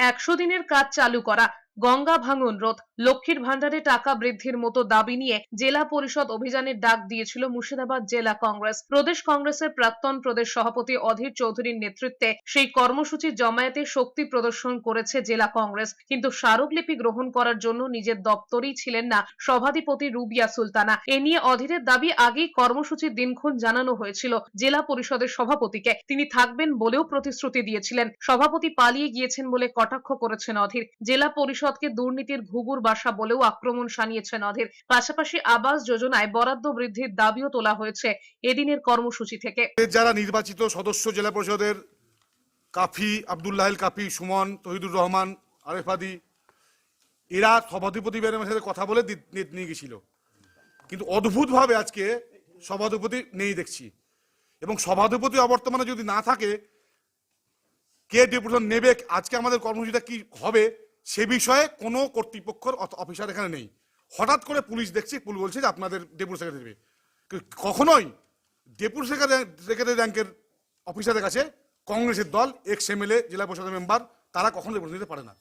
একশো দিনের কাজ চালু করা। গঙ্গা ভাঙন রোধ। লক্ষ্মীর ভান্ডারে টাকা বৃদ্ধির মতো দাবি নিয়ে জেলা পরিষদ অভিযানের ডাক দিয়েছিল মুর্শিদাবাদ জেলা কংগ্রেস। প্রদেশ কংগ্রেসের প্রাক্তন প্রদেশ সভাপতি অধীর চৌধুরীর নেতৃত্বে সেই কর্মসূচি জমায়েতে শক্তি প্রদর্শন করেছে জেলা কংগ্রেস। কিন্তু স্মারকলিপি গ্রহণ করার জন্য নিজের দপ্তরেই ছিলেন না সভাধিপতি রুবিয়া সুলতানা। এ নিয়ে অধীরের দাবি আগেই কর্মসূচির দিনক্ষণ জানানো হয়েছিল জেলা পরিষদের সভাপতিকে। তিনি থাকবেন বলেও প্রতিশ্রুতি দিয়েছিলেন। সভাপতি পালিয়ে গিয়েছেন বলে কটাক্ষ করেছেন অধীর। জেলা পরিষদকে দুর্নীতির ঘুঘুর বাসা বলেও আক্রমণ সানিয়েছেন অধীর। পাশাপাশি আবাস যোজনায় বরাদ্দ বৃদ্ধির দাবিও তোলা হয়েছে এদিনের কর্মসূচি থেকে। যারা নির্বাচিত সদস্য জেলা পরিষদের কাফি আবদুল্লাহিল কাফি সুমন, তহিদুর রহমান আরেফাদি এরা সভাধিপতি ম্যাডামের সাথে কথা বলে নিয়ে গেছিল। কিন্তু অদ্ভুতভাবে আজকে সভাধিপতি নেই দেখছি। এবং সভাধিপতি অবর্তমানে যদি না থাকে, কে ডেপুটেশন নেবে, আজকে আমাদের কর্মসূচিটা কি হবে সে বিষয়ে কোনো কর্তৃপক্ষর অফিসার এখানে নেই। হঠাৎ করে পুলিশ দেখছে পুলিশ বলছে যে আপনাদের ডেপুটি সেক্রেটারি দেবে। কখনোই ডেপুটি সেক্রেটারি র্যাঙ্কের অফিসারের কাছে কংগ্রেসের দল এক্স এমএলএ জেলা পরিষদের মেম্বার তারা কখনো ডেপুটি দিতে পারে না।